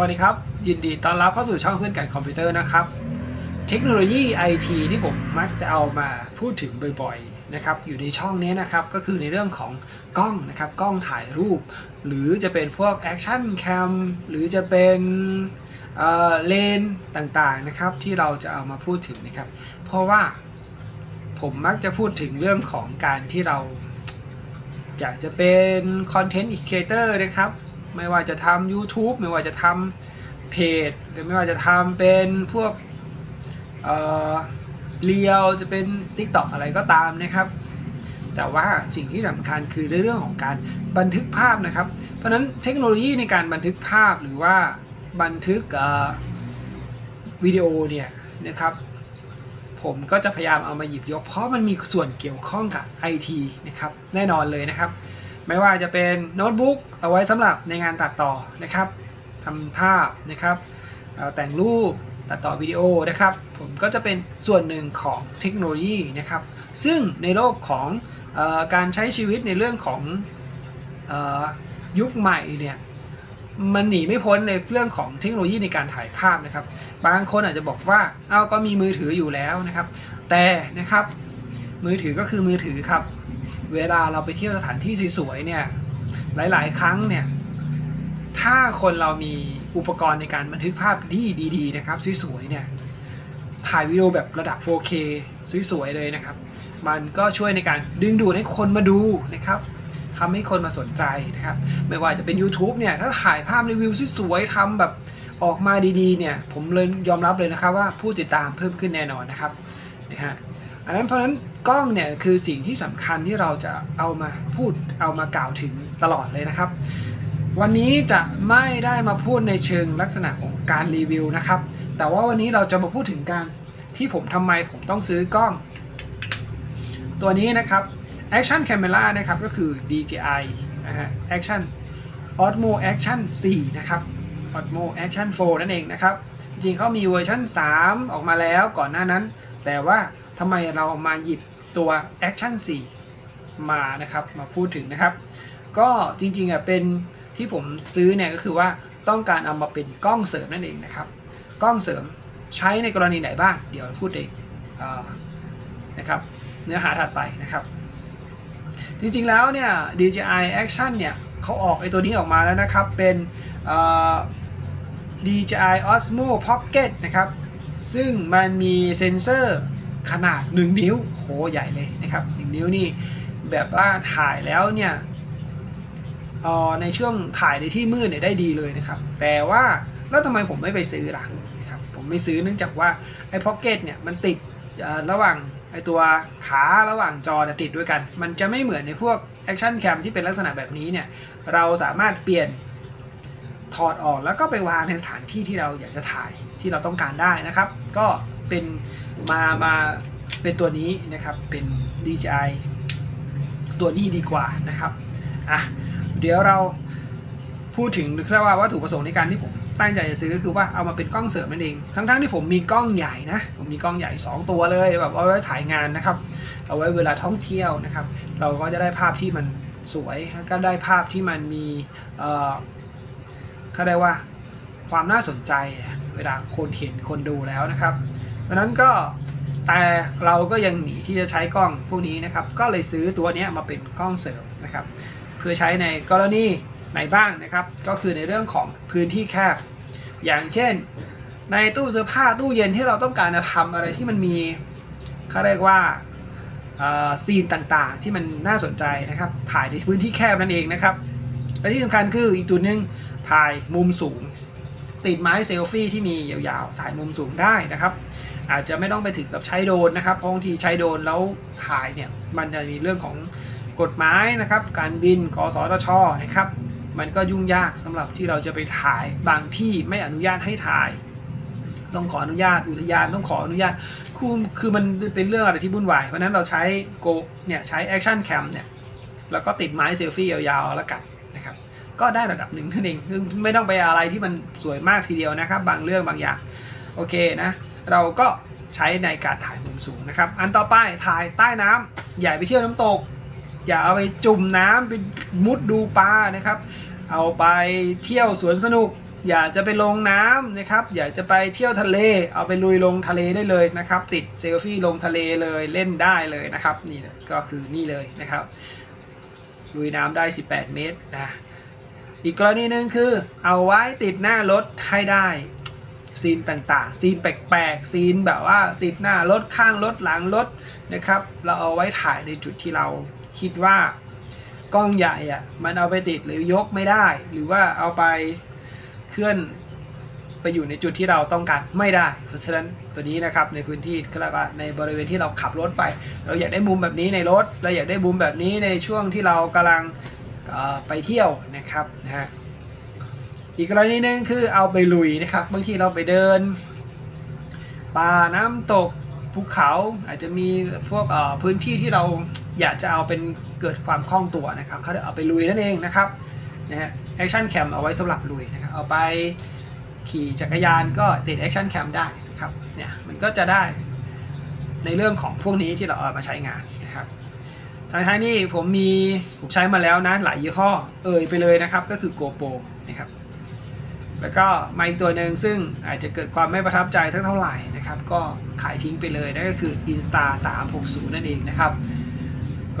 สวัสดีครับ ยินดีต้อนรับเข้าสู่ช่องเพื่อนกันคอมพิวเตอร์นะครับ เทคโนโลยีไอทีที่ผมมักจะเอามาพูดถึงบ่อยๆนะครับอยู่ในช่องนี้นะครับก็คือในเรื่องของกล้องนะครับกล้องถ่ายรูป หรือจะเป็นพวกแอคชั่นแคมหรือจะเป็นเเลนต่างๆนะครับที่เราจะเอามาพูดถึงนะครับ เพราะว่าผมมักจะพูดถึงเรื่องของการที่เราอยากจะเป็นคอนเทนต์อีเคเตอร์นะครับ ไม่ว่าจะทำ YouTube ไม่ว่าจะทำเพจ หรือไม่ว่าจะทำเป็นพวกเอ่อเรียวจะเป็น TikTok อะไรก็ตามนะครับ แต่ว่าสิ่งที่สำคัญคือในเรื่องของการบันทึกภาพนะครับ เพราะนั้นเทคโนโลยีในการบันทึกภาพหรือว่าบันทึกวิดีโอเนี่ยนะครับผมก็จะพยายามเอามาหยิบยก เพราะมันมีส่วนเกี่ยวข้องกับ IT นะครับ แน่นอนเลยนะครับ ไม่ว่าจะเป็นโน้ตบุ๊กเอาไว้สำหรับในงานตัดต่อนะครับทำภาพนะครับแต่งรูปตัดต่อวิดีโอนะครับ ผมก็จะเป็นส่วนหนึ่งของเทคโนโลยีนะครับ ซึ่งในโลกของออการใช้ชีวิตในเรื่องของออยุคใหม่เนี่ยมันหนีไม่พ้นในเรื่องของเทคโนโลยีในการถ่ายภาพนะครับ บางคนอาจจะบอกว่าเอาก็มีมือถืออยู่แล้วนะครับ แต่นะครับมือถือก็คือมือถือครับ เวลาเราไปเที่ยวสถานที่สวยๆเนี่ยหลายๆ ครั้งเนี่ยถ้าคนเรามีอุปกรณ์ในการบันทึกภาพที่ดีๆนะครับสวยๆเนี่ยถ่ายวิดีโอแบบระดับ 4K สวยๆเลยนะครับ มันก็ช่วยในการดึงดูดให้คนมาดูนะครับทำให้คนมาสนใจนะครับ ไม่ว่าจะเป็น YouTube เนี่ยถ้าถ่ายภาพรีวิวสวยๆทำแบบออกมาดีๆเนี่ยผมเลยยอมรับเลยนะครับว่าผู้ติดตามเพิ่มขึ้นแน่นอนนะครับนะฮะอันนั้นเพราะฉะนั้น กล้องเนี่ยคือสิ่งที่สำคัญที่เราจะเอามาพูดเอามากล่าวถึงตลอดเลยนะครับ วันนี้จะไม่ได้มาพูดในเชิงลักษณะของการรีวิวนะครับ แต่ว่าวันนี้เราจะมาพูดถึงการที่ผมทำไมผมต้องซื้อกล้อง ตัวนี้นะครับ Action Camera นะครับก็คือ DJI นะฮะ Action Osmo Action 4 นะครับ Osmo Action 4 นั่นเองนะครับ จริงเขามีเวอร์ชัน3 ออกมาแล้วก่อนหน้านั้น แต่ว่าทำไมเรามาหยิบ ตัว Action 4 มานะครับมาพูดถึงนะครับ ก็จริงๆอะเป็นที่ผมซื้อเนี่ยก็คือว่าต้องการเอามาเป็นกล้องเสริมนั่นเองนะครับ กล้องเสริมใช้ในกรณีไหนบ้าง เดี๋ยวพูดเองอนะครับเนื้อหาถัดไปนะครับ จริงๆแล้วเนี่ย DJI Action เนี่ยเขาออกไอตัวนี้ออกมาแล้วนะครับ เป็น DJI Osmo Pocket นะครับ ซึ่งมันมีเซ็นเซอร์ ขนาด 1 นิ้วโหใหญ่เลยนะครับ1นิ้วนี่แบบว่าถ่ายแล้วเนี่ยออในช่วงถ่ายในที่มืดเนี่ยได้ดีเลยนะครับ แต่ว่าแล้วทำไมผมไม่ไปซื้อล่ะนะครับผมไม่ซื้อเนื่องจากว่าไอ้ Pocket เนี่ยมันติดระหว่างไอ้ตัวขาระหว่างจอเนี่ยติดด้วยกัน มันจะไม่เหมือนในพวก Action Cam ที่เป็นลักษณะแบบนี้เนี่ยเราสามารถเปลี่ยนถอดออกแล้วก็ไปวางในสถานที่ที่เราอยากจะถ่ายที่เราต้องการได้นะครับ ก็ เป็นมามาเป็นตัวนี้นะครับเป็น DJI ตัวนี้ดีกว่านะครับอะเดี๋ยวเราพูดถึงแค่ว่าวัตถุประสงค์ในการที่ผมตั้งใจจะซื้อก็คือว่าเอามาเป็นกล้องเสริมนั่นเอง ทั้งๆที่ผมมีกล้องใหญ่นะ ผมมีกล้องใหญ่ 2 ตัวเลยแบบเอาไว้ถ่ายงานนะครับ เอาไว้เวลาท่องเที่ยวนะครับ เราก็จะได้ภาพที่มันสวยก็ได้ภาพที่มันมีเอ่อเขาเรียกว่าความน่าสนใจเวลาคนเห็นคนดูแล้วนะครับ เพราะนั้นก็แต่เราก็ยังหนีที่จะใช้กล้องพวกนี้นะครับ ก็เลยซื้อตัวนี้มาเป็นกล้องเสริมนะครับ เพื่อใช้ในกรณีไหนบ้างนะครับ ก็คือในเรื่องของพื้นที่แคบ อย่างเช่น ในตู้เสื้อผ้าตู้เย็นที่เราต้องการจะทำอะไรที่มันมีเขาเรียกว่าซีนต่างๆ ที่มันน่าสนใจนะครับ ถ่ายในพื้นที่แคบนั่นเองนะครับและที่สำคัญคืออีกตัวหนึงถ่ายมุมสูง ติดไม้เซลฟี่ที่มียาวๆถ่ายมุมสูงได้นะครับ อาจจะไม่ต้องไปถึงกับใช้โดรนนะครับเพราะบางทีใช้โดรนแล้วถ่ายเนี่ยมันจะมีเรื่องของกฎหมายนะครับ การบินกสทชนะครับ มันก็ยุ่งยากสำหรับที่เราจะไปถ่ายบางที่ไม่อนุญาตให้ถ่าย ต้องขออนุญาตอุทยานต้องขออนุญาตคือคือมันเป็นเรื่องอะไรที่วุ่นวายเพราะนั้นเราใช้โกเนี่ยใช้แอคชั่นแคมเนี่ยแล้วก็ติดไม้เซลฟี่ยาวๆแล้วกันนะครับ ก็ได้ระดับหนึ่งนั่นเองไม่ต้องไปอะไรที่มันสวยมากทีเดียวนะครับ บางเรื่องบางอย่าง โอเคนะ เราก็ใช้ในการถ่ายมุมสูงนะครับ อันต่อไปถ่ายใต้น้ำอย่าไปเที่ยวน้ำตก อย่าเอาไปจุ่มน้ำไปมุดดูปลานะครับ เอาไปเที่ยวสวนสนุก อยากจะไปลงน้ำนะครับ อยากจะไปเที่ยวทะเล เอาไปลุยลงทะเลได้เลยนะครับ ติดเซลฟี่ลงทะเลเลยเล่นได้เลยนะครับ นี่ก็คือนี่เลยนะครับ ลุยน้ำได้ 18 เมตรนะอีกกรณีหนึ่งคือเอาไว้ติดหน้ารถให้ได้ ซีนต่างๆ ซีนแปลกๆ ซีนแบบว่าติดหน้ารถข้างรถหลังรถนะครับ เราเอาไว้ถ่ายในจุดที่เราคิดว่ากล้องใหญ่อะมันเอาไปติดหรือยกไม่ได้ หรือว่าเอาไปเคลื่อนไปอยู่ในจุดที่เราต้องการไม่ได้ เพราะฉะนั้นตัวนี้นะครับในพื้นที่ก็เรียกว่าในบริเวณที่เราขับรถไป เราอยากได้มุมแบบนี้ในรถ เราอยากได้มุมแบบนี้ในช่วงที่เรากำลังไปเที่ยวนะครับนะฮะ อีกกรณีหนึ่งคือเอาไปลุยนะครับ บางทีเราไปเดินป่าน้ำตกภูเขาอาจจะมีพวกพื้นที่ที่เราอยากจะเอาเป็นเกิดความคล่องตัวนะครับเขาเอาไปลุยนั่นเองนะครับนะฮะแอคชั่นแคมเอาไว้สำหรับลุยนะครับเอาไปขี่จักรยานก็ติดแอคชั่นแคมได้นะครับเนี่ยมันก็จะได้ในเรื่องของพวกนี้ที่เราเอามาใช้งานนะครับทางท้ายนี่ผมมีผมใช้มาแล้วนะหลายยี่ห้อเอ่ยไปเลยนะครับก็คือ GoPro นะครับ แล้วก็มาอีกตัวหนึ่งซึ่งอาจจะเกิดความไม่ประทับใจสักเท่าไหร่นะครับ ก็ขายทิ้งไปเลยนั่นก็คือ Insta 360 นั่นเองนะครับ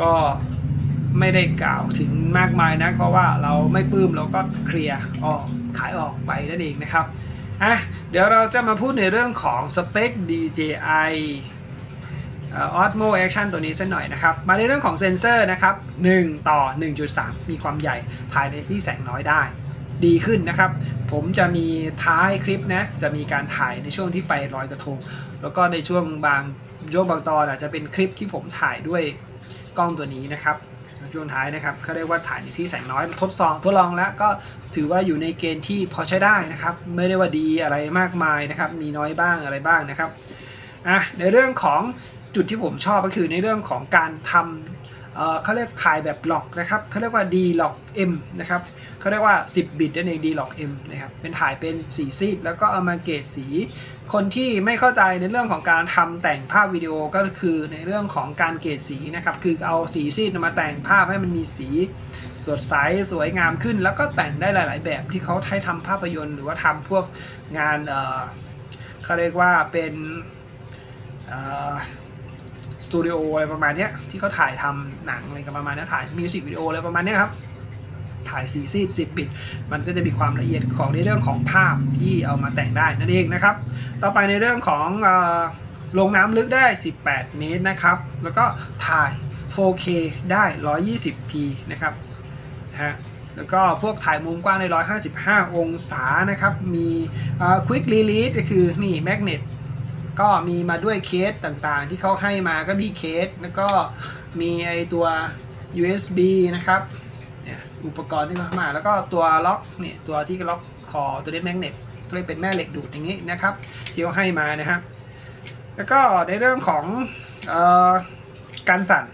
ก็ไม่ได้กล่าวถึงมากมายนะเพราะว่าเราไม่ปลื้มเราก็เคลียร์ออกขายออกไปนั่นเองนะครับอะเดี๋ยวเราจะมาพูดในเรื่องของสเปค DJI ออสโมแอคชั่นตัวนี้สักหน่อยนะครับ มาในเรื่องของเซนเซอร์นะครับ 1 ต่อ 1.3 มีความใหญ่ภายในที่แสงน้อยได้ ดีขึ้นนะครับ ผมจะมีท้ายคลิปนะ จะมีการถ่ายในช่วงที่ไปลอยกระทง แล้วก็ในช่วงบางโยกบางตอนอาจจะเป็นคลิปที่ผมถ่ายด้วยกล้องตัวนี้นะครับช่วงท้ายนะครับเขาเรียกว่าถ่ายในที่แสงน้อยทดสอบทดลองแล้วก็ถือว่าอยู่ในเกณฑ์ที่พอใช้ได้นะครับ ไม่ได้ว่าดีอะไรมากมายนะครับ มีน้อยบ้างอะไรบ้างนะครับอะในเรื่องของจุดที่ผมชอบก็คือในเรื่องของการทำ เขาเรียกถ่ายแบบหลอกนะครับเขาเรียกว่า D log M นะครับเขาเรียกว่า 10 บิตนั่นเอง D log M นะครับเป็นถ่ายเป็นสีซีดแล้วก็เอามาเกรดสี คนที่ไม่เข้าใจในเรื่องของการทำแต่งภาพวิดีโอก็คือในเรื่องของการเกรดสีนะครับคือเอาสีซีดมาแต่งภาพให้มันมีสีสดใสสวยงามขึ้น แล้วก็แต่งได้หลาย ๆ แบบที่เขาใช้ทำภาพยนตร์ หรือว่าทำพวกงานเขาเรียกว่าเป็น สตูดิโออะไรประมาณเนี้ยที่เขาถ่ายทำหนังอะไรกันประมาณนี้ถ่ายมิวสิกวิดีโออะไรประมาณนี้ครับถ่ายสีซีด10บิตมันก็จะมีความละเอียดของในเรื่องของภาพที่เอามาแต่งได้นั่นเองนะครับ ต่อไปในเรื่องของอลงน้ำลึกได้ 18 เมตรนะครับ แล้วก็ถ่าย 4K ได้ 120p นะครับนะฮะแล้วก็พวกถ่ายมุมกว้างใน 155 องศานะครับ มี Quick Release ก็คือนี่ Magnet ก็มีมาด้วยเคสต่างๆ ที่เขาให้มาก็มีเคส แล้วก็มีไอตัว USB นะครับเนี่ยอุปกรณ์ที่เขามา แล้วก็ตัวล็อกเนี่ยตัวที่ล็อกคอตัวนี้แมกเนตตัวนี้เป็นแม่เหล็กดูดอย่างนี้นะครับที่เขาให้มานะครับแล้วก็ในเรื่องของออการสั่น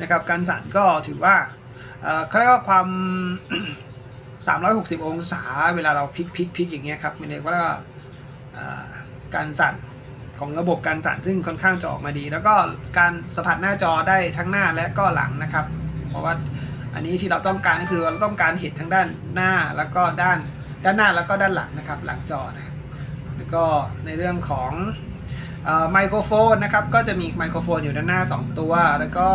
นะครับการสั่นก็ถือว่าเขาเรียกว่าความ 360 องศา เวลาเราพลิกพลิกพลิกอย่างเงี้ยครับมันเรียกว่า การสั่นของระบบการสั่นซึ่งค่อนข้างจะออกมาดี แล้วก็การสัมผัสหน้าจอได้ทั้งหน้าและก็หลังนะครับ เพราะว่าอันนี้ที่เราต้องการก็คือเราต้องการเห็นทั้งด้านหน้าแล้วก็ด้านด้านหน้าแล้วก็ด้านหลังนะครับ หลังจอนะครับแล้วก็ในเรื่องของไมโครโฟนนะครับก็จะมีไมโครโฟนอยู่ด้านหน้า 2 ตัว แล้วก็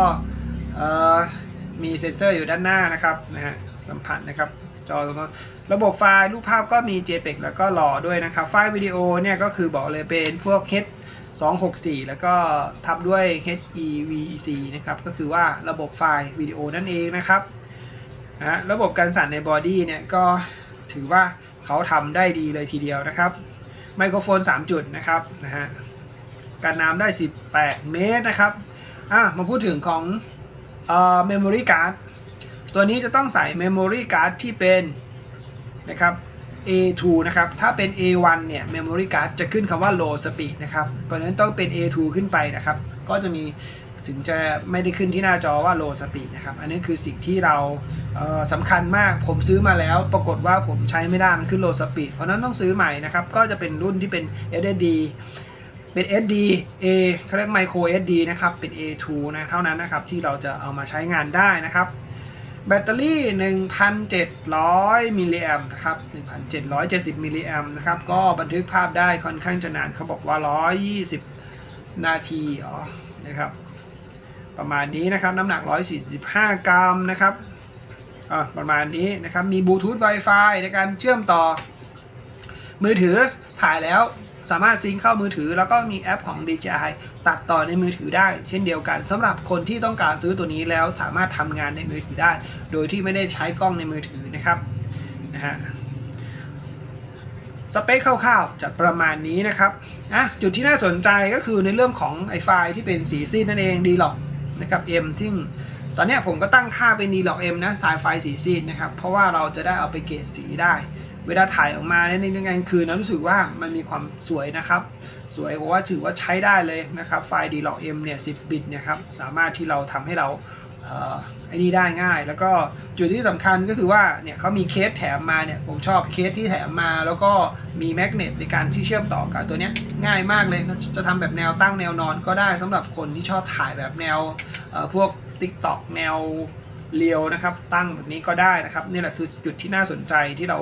มีเซ็นเซอร์อยู่ด้านหน้านะครับนะฮะสัมผัสนะครับ จอตรงนั้นระบบไฟล์รูปภาพก็มี JPEG แล้วก็หลอด้วยนะครับ ไฟล์วิดีโอเนี่ยก็คือบอกเลยเป็นพวก H 264 แล้วก็ทับด้วย HEVC นะครับ ก็คือว่าระบบไฟล์วิดีโอนั่นเองนะครับนะระบบการสั่นในบอดี้เนี่ยก็ถือว่าเขาทำได้ดีเลยทีเดียวนะครับ ไมโครโฟน 3 จุดนะครับนะฮะการน้ำได้ 18 เมตรนะครับอะมาพูดถึงของเอ่อ memory card ตัวนี้จะต้องใส่ memory card ที่เป็นนะครับ A2 นะครับ ถ้าเป็น A1 เนี่ย memory card จะขึ้นคำว่า low speed นะครับ เพราะฉะนั้นต้องเป็น A2 ขึ้นไปนะครับ ก็จะมีถึงจะไม่ได้ขึ้นที่หน้าจอว่า low speed นะครับ อันนี้คือสิ่งที่เราเสำคัญมาก ผมซื้อมาแล้ว ปรากฏว่าผมใช้ไม่ได้ มันขึ้น low speed เพราะฉะนั้นต้องซื้อใหม่นะครับ ก็จะเป็นรุ่นที่เป็น SSD เป็น SD A เขาเรียก micro SD นะครับ เป็น A2 นะ เท่านั้นนะครับ ที่เราจะเอามาใช้งานได้นะครับ แบตเตอรี่ 1,700 มิลลิแอมนะครับ 1,770 มิลลิแอมนะครับ ก็บันทึกภาพได้ค่อนข้างจะนานเขาบอกว่า 120 นาทีอ๋อนะครับ ประมาณนี้นะครับ น้ำหนัก 145 กรัมนะครับอ่าประมาณนี้นะครับ มีบลูทูธ Wi-Fi ในการเชื่อมต่อ มือถือถ่ายแล้วสามารถซิงเข้ามือถือ แล้วก็มีแอปของ DJI ตัดต่อในมือถือได้ เช่นเดียวกันสำหรับคนที่ต้องการซื้อตัวนี้แล้วสามารถทำงานในมือถือได้ โดยที่ไม่ได้ใช้กล้องในมือถือนะครับนะฮะสเปคคร่าวๆจะประมาณนี้นะครับอะจุดที่น่าสนใจก็คือในเรื่องของไอไฟที่เป็นสีซีดนั่นเอง d l o g นะครับ M ที่ตอนนี้ผมก็ตั้งค่าเป็น d l o g M นะสายไฟสีซีดนะครับเพราะว่าเราจะได้เอาไปเกรดสีได้ เวลาถ่ายออกมาในในกลางคืนนะรู้สึกว่ามันมีความสวยนะครับ สวยเพราะว่าถือว่าใช้ได้เลยนะครับไฟล์ d l o g M เนี่ย10 บิตเนี่ยครับสามารถที่เราทำให้เราไอ้นี่ได้ง่าย แล้วก็จุดที่สำคัญก็คือว่าเนี่ยเขามีเคสแถมมาเนี่ยผมชอบเคสที่แถมมาแล้วก็มีแมกเนตในการที่เชื่อมต่อกับตัวเนี้ยง่ายมากเลยจะทำแบบแนวตั้งแนวนอนก็ได้สำหรับคนที่ชอบถ่ายแบบแนวพวก TikTok แนวเรียวนะครับตั้งแบบนี้ก็ได้นะครับนี่แหละคือจุดที่น่าสนใจที่เรา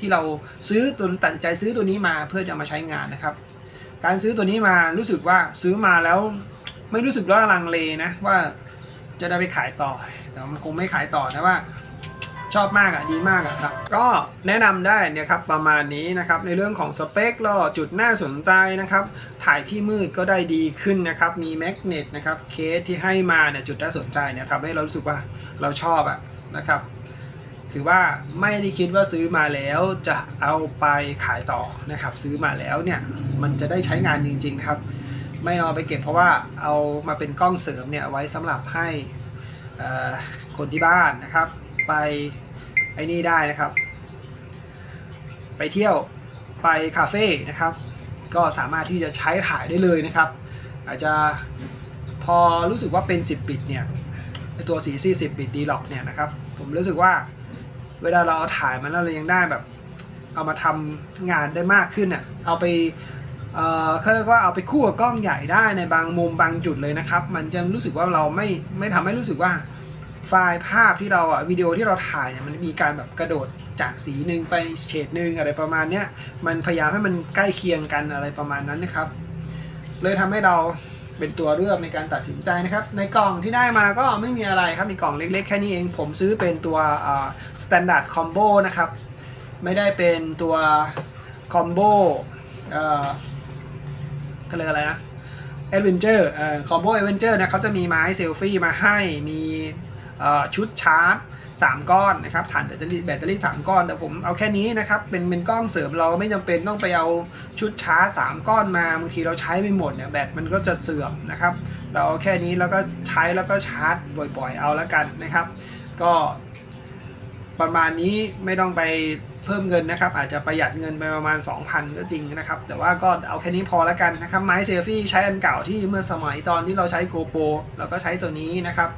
ที่เราซื้อตัวตัดใจซื้อตัวนี้มาเพื่อจะมาใช้งานนะครับ การซื้อตัวนี้มารู้สึกว่าซื้อมาแล้วไม่รู้สึกว่าลังเลนะว่าจะได้ไปขายต่อแต่มันคงไม่ขายต่อนะว่า ชอบมากอะดีมากอะครับ ก็แนะนำได้เนี่ยครับประมาณนี้นะครับในเรื่องของสเปคล้วจุดน่าสนใจนะครับ ถ่ายที่มืดก็ได้ดีขึ้นนะครับ มีแมกเนตนะครับเคสที่ให้มาเนี่ยจุดน่าสนใจเนี่ยทำให้เรารู้สึกว่าเราชอบอะนะครับ ถือว่าไม่ได้คิดว่าซื้อมาแล้วจะเอาไปขายต่อนะครับ ซื้อมาแล้วเนี่ยมันจะได้ใช้งานจริงๆครับ ไม่เอาไปเก็บเพราะว่าเอามาเป็นกล้องเสริมเนี่ยไว้สำหรับให้คนที่บ้านนะครับ ไปไอ้นี่ได้นะครับ ไปเที่ยวไปคาเฟ่นะครับ ก็สามารถที่จะใช้ถ่ายได้เลยนะครับ อาจจะพอรู้สึกว่าเป็น 10บิตเนี่ยตัวสีซี10บิตดีล็อกเนี่ยนะครับ ผมรู้สึกว่า เวลาเราเอาถ่ายมันแล้วเรายังได้แบบ เอามาทำงานได้มากขึ้นอะเอาไปเอ่อเขาเรียกว่าเอาไปคู่กับกล้องใหญ่ได้ในบางมุมบางจุดเลยนะครับ มันจะรู้สึกว่าเราไม่ไม่ทำให้รู้สึกว่าไฟล์ภาพที่เราอะวิดีโอที่เราถ่ายเนี่ยมันมีการแบบกระโดดจากสีหนึ่งไปเฉดหนึ่งอะไรประมาณเนี้ยมันพยายามให้มันใกล้เคียงกันอะไรประมาณนั้นนะครับ เลยทำให้เรา เป็นตัวเลือกในการตัดสินใจนะครับ ในกล่องที่ได้มาก็ไม่มีอะไรครับ มีกล่องเล็กๆ แค่นี้เอง ผมซื้อเป็นตัวอ่า standard combo นะครับ ไม่ได้เป็นตัวคอมโบเอ่อก็เลยกอะไรนะ Adventure เอ่อคอมโบ Adventure นะเขาจะมีไม้เซลฟี่มาให้ มีเอ่อชุดชาร์จ 3 ก้อนนะครับฐานแบตเตอรี่แบตเตอรี่ 3 ก้อนแต่ผมเอาแค่นี้นะครับเป็นเป็นกล้องเสริมเราไม่จำเป็นต้องไปเอาชุดชาร์จ3ก้อนมาบางทีเราใช้ไม่หมดเนี่ยแบตมันก็จะเสื่อมนะครับ เราเอาแค่นี้แล้วก็ใช้แล้วก็ชาร์จบ่อยๆ เอาแล้วกันนะครับ ก็ประมาณนี้ไม่ต้องไป พิ่มเงินนะครับ อาจจะประหยัดเงินไปประมาณ 2,000 ก็จริงนะครับ แต่ว่าก็เอาแค่นี้พอแล้วกันนะครับ ไม้เซลฟี่ใช้อันเก่าที่เมื่อสมัยตอนที่เราใช้ GoPro เราก็ใช้ตัวนี้นะครับ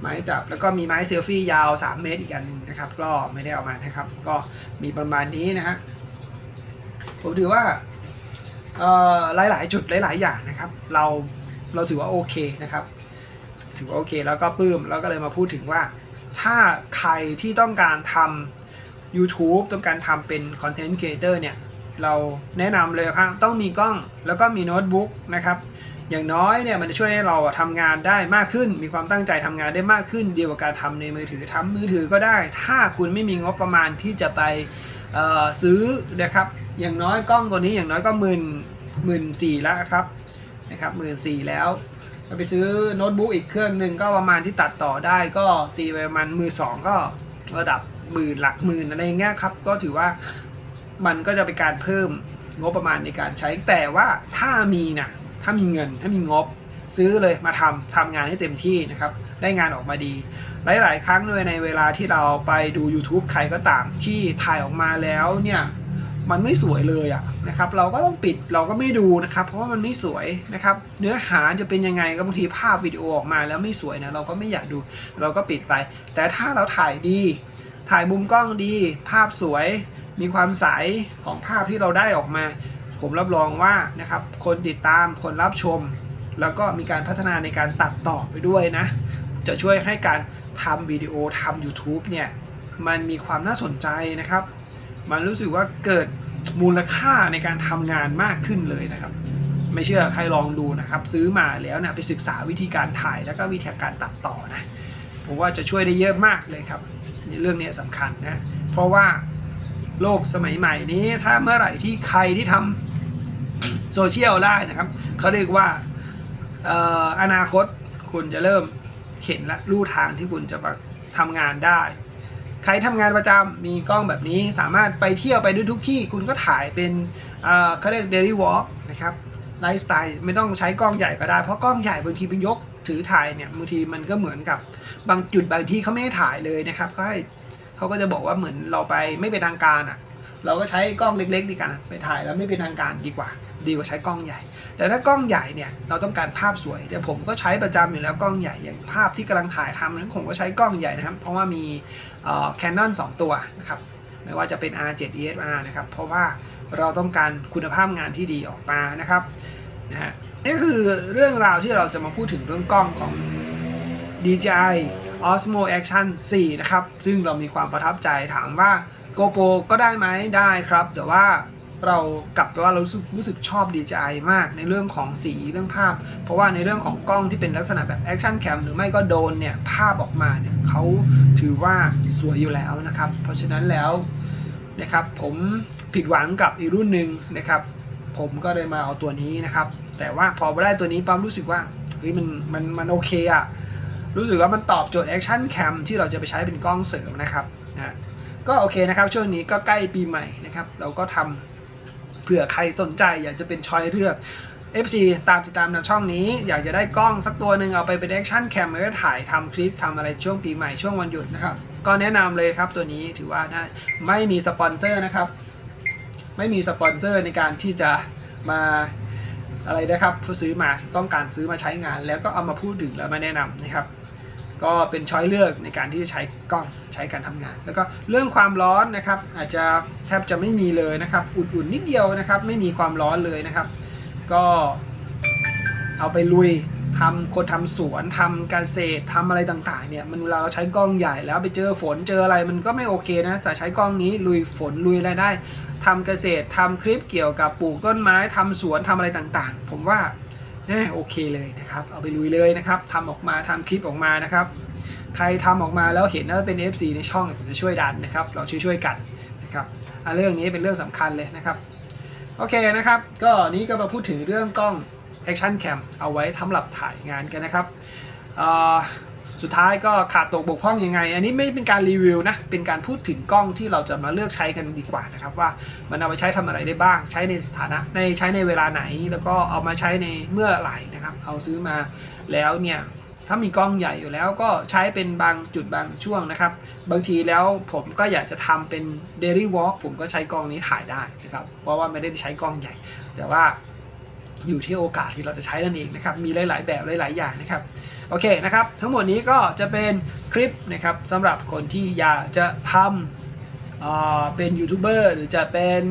ไม้จับแล้วก็มีไม้เซลฟี่ยาว 3 เมตรอีกอันหนึงนะครับ ก็ไม่ได้เอามานะครับ ก็มีประมาณนี้นะฮะผมถือว่าหลายๆ จุดหลาย ๆ อย่างนะครับ เราเราถือว่าโอเคนะครับ ถือว่าโอเค แล้วก็ปลื้มแล้วก็เลยมาพูดถึงว่า ถ้าใครที่ต้องการทำ YouTube ต้องการทำเป็นคอนเทนต์ครีเอเตอร์เนี่ย เราแนะนำเลยครับต้องมีกล้องแล้วก็มีโน้ตบุ๊กนะครับ อย่างน้อยเนี่ยมันจะช่วยให้เราทำงานได้มากขึ้น มีความตั้งใจทำงานได้มากขึ้น เดียวกับการทำในมือถือทำมือถือก็ได้ ถ้าคุณไม่มีงบประมาณที่จะไปซื้อนะครับ อย่างน้อยกล้องตัวนี้อย่างน้อยก็หมื่นหมื่นสี่แล้วครับนะครับหมื่นสี่แล้วแล้วไปซื้อโน้ตบุ๊กอีกเครื่องหนึ่งก็ประมาณที่ตัดต่อได้ก็ตีไปประมาณมือสองก็ ระดับหมื่นหลักหมื่นอะไรอย่างเงี้ยครับ ก็ถือว่ามันก็จะเป็นการเพิ่มงบประมาณในการใช้แต่ว่าถ้ามีนะถ้ามีเงินถ้ามีงบซื้อเลยมาทำทำงานให้เต็มที่นะครับ ได้งานออกมาดี หลาย ๆ ครั้งด้วยในเวลาที่เราไปดู YouTube ใครก็ตามที่ถ่ายออกมาแล้วเนี่ย มันไม่สวยเลยอะนะครับเราก็ต้องปิดเราก็ไม่ดูนะครับ เพราะว่ามันไม่สวยนะครับ เนื้อหาจะเป็นยังไงก็บางทีภาพวิดีโอออกมาแล้วไม่สวยนะเราก็ไม่อยากดูเราก็ปิดไป แต่ถ้าเราถ่ายดี ถ่ายมุมกล้องดี ภาพสวย มีความใสของภาพที่เราได้ออกมา ผมรับรองว่านะครับคนติดตามคนรับชม แล้วก็มีการพัฒนาในการตัดต่อไปด้วยนะ จะช่วยให้การทำวิดีโอทำ YouTube เนี่ยมันมีความน่าสนใจนะครับ มันรู้สึกว่าเกิด มูลค่าในการทำงานมากขึ้นเลยนะครับ ไม่เชื่อใครลองดูนะครับ ซื้อมาแล้วนี่ยไปศึกษาวิธีการถ่ายแล้วก็วิธีการตัดต่อนะผมว่าจะช่วยได้เยอะมากเลยครับเรื่องนี้สำคัญนะเพราะว่าโลกสมัยใหม่นี้ถ้าเมื่อไหร่ที่ใครที่ทำโซเชียลได้นะครับเขาเรียกว่าเอ่ออนาคตคุณจะเริ่มเห็นและรู้ทางที่คุณจะมาทำงานได้ ใครทำงานประจำมีกล้องแบบนี้สามารถไปเที่ยวไปด้วยทุกที่คุณก็ถ่ายเป็นเขาเรียกเดลี่วอล์กนะครับไลฟ์สไตล์ไม่ต้องใช้กล้องใหญ่ก็ได้ เพราะกล้องใหญ่บางทีเป็นยกถือถ่ายเนี่ยบางทีมันก็เหมือนกับบางจุดบางที่เขาไม่ได้ถ่ายเลยนะครับก็ให้เขาก็จะบอกว่าเหมือนเราไปไม่เป็นทางการอะ เราก็ใช้กล้องเล็กๆดีกันนะไปถ่ายแล้วไม่เป็นทางการดีกว่า ดีกว่าใช้กล้องใหญ่ แต่ถ้ากล้องใหญ่เนี่ยเราต้องการภาพสวยแต่ผมก็ใช้ประจำอยู่แล้วกล้องใหญ่อย่างภาพที่กำลังถ่ายทำนั้นผมก็ใช้กล้องใหญ่นะครับ เพราะว่ามีแคนนอน2ตัวนะครับไม่ว่าจะเป็น R7 ESR นะครับ เพราะว่าเราต้องการคุณภาพงานที่ดีออกมานะครับนะฮะนี่คือเรื่องราวที่เราจะมาพูดถึงเรื่องกล้องของ DJI Osmo Action 4 นะครับ ซึ่งเรามีความประทับใจถามว่า GoPro ก็ได้ไหมได้ครับ แต่ว่าเรากลับไปว่าเรารู้สึกรู้สึกชอบ DJI มากในเรื่องของสีเรื่องภาพ เพราะว่าในเรื่องของกล้องที่เป็นลักษณะแบบ Action Cam หรือไม่ก็โดนเนี่ยภาพออกมาเนี่ยเขาถือว่าสวยอยู่แล้วนะครับ เพราะฉะนั้นแล้วนะครับผมผิดหวังกับอีกรุ่นหนึ่งนะครับ ผมก็เลยมาเอาตัวนี้นะครับ แต่ว่าพอไปได้ตัวนี้ปั๊มรู้สึกว่าเฮ้ยมันมันมันโอเคอะรู้สึกว่ามันตอบโจทย์ Action Cam ที่เราจะไปใช้เป็นกล้องเสริมนะครับ ก็โอเคนะครับ ช่วงนี้ก็ใกล้ปีใหม่นะครับ เราก็ทำเผื่อใครสนใจอยากจะเป็นชอยเลือก FC ตามติดตามในช่องนี้ อยากจะได้กล้องสักตัวหนึ่งเอาไปเป็น Action Cam ไว้ถ่ายทำคลิปทำอะไรช่วงปีใหม่ช่วงวันหยุดนะครับ ก็แนะนำเลยครับตัวนี้ถือว่าได้ไม่มีสปอนเซอร์นะครับ ไม่มีสปอนเซอร์ในการที่จะมาอะไรนะครับซื้อมาต้องการซื้อมาใช้งาน แล้วก็เอามาพูดถึงแล้วมาแนะนำนะครับ ก็เป็นช้อยเลือกในการที่จะใช้กล้องใช้การทำงาน แล้วก็เรื่องความร้อนนะครับ อาจจะแทบจะไม่มีเลยนะครับอุ่นๆนิดเดียวนะครับ ไม่มีความร้อนเลยนะครับ ก็เอาไปลุยทำคนทำสวนทำเกษตรทำอะไรต่างๆเนี่ยมันเวลาเราใช้กล้องใหญ่แล้วไปเจอฝนเจออะไรมันก็ไม่โอเคนะแต่ใช้กล้องนี้ลุยฝนลุยอะไรได้ทำเกษตรทำคลิปเกี่ยวกับปลูกต้นไม้ทำสวนทำอะไรต่างๆ ผมว่า เออโอเคเลยนะครับเอาไปลุยเลยนะครับทำออกมาทำคลิปออกมานะครับ ใครทำออกมาแล้วเห็นว่าเป็น FC ในช่องผมจะช่วยดันนะครับ เราช่วยช่วยกันนะครับอะเรื่องนี้เป็นเรื่องสำคัญเลยนะครับโอเคนะครับ ก็นี้ก็มาพูดถึงเรื่องกล้อง Action Cam เอาไว้สำหรับถ่ายงานกันนะครับ สุดท้ายก็ขาดตกบกพร่องยังไง อันนี้ไม่เป็นการรีวิวนะ เป็นการพูดถึงกล้องที่เราจะมาเลือกใช้กันดีกว่านะครับว่ามันเอาไปใช้ทำอะไรได้บ้าง ใช้ในสถานะในใช้ในเวลาไหน แล้วก็เอามาใช้ในเมื่อไหร่นะครับ เอาซื้อมาแล้วเนี่ยถ้ามีกล้องใหญ่อยู่แล้วก็ใช้เป็นบางจุดบางช่วงนะครับ บางทีแล้วผมก็อยากจะทำเป็น daily walk ผมก็ใช้กล้องนี้ถ่ายได้นะครับ เพราะว่าไม่ได้ใช้กล้องใหญ่ แต่ว่าอยู่ที่โอกาสที่เราจะใช้นั่นเองนะครับ มีหลาย ๆ แบบหลาย ๆ อย่างนะครับ โอเคนะครับ ทั้งหมดนี้ก็จะเป็นคลิปนะครับสำหรับคนที่อยากจะทำเป็นยูทูบเบอร์หรือจะเป็น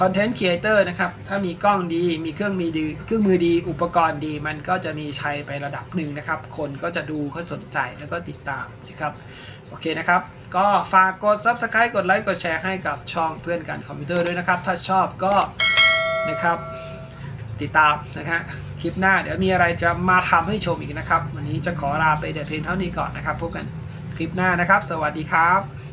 คอนเทนต์ครีเอเตอร์นะครับ ถ้ามีกล้องดี มีเครื่องมีดี เครื่องมือดี อุปกรณ์ดี มันก็จะมีชัยไประดับหนึ่งนะครับ คนก็จะดูเขาสนใจแล้วก็ติดตามนะครับ โอเคนะครับ ก็ฝากกด Subscribe กดไลค์ กดแชร์ให้กับช่องเพื่อนกันคอมพิวเตอร์ด้วยนะครับ ถ้าชอบก็นะครับ ติดตามนะฮะ ลิปหน้าเดี๋ยวมีอะไรจะมาทำให้ชมอีกนะครับ วันนี้จะขอลาไปแต่เพียงเท่านี้ก่อนนะครับพบกันคลิปหน้านะครับ สวัสดีครับ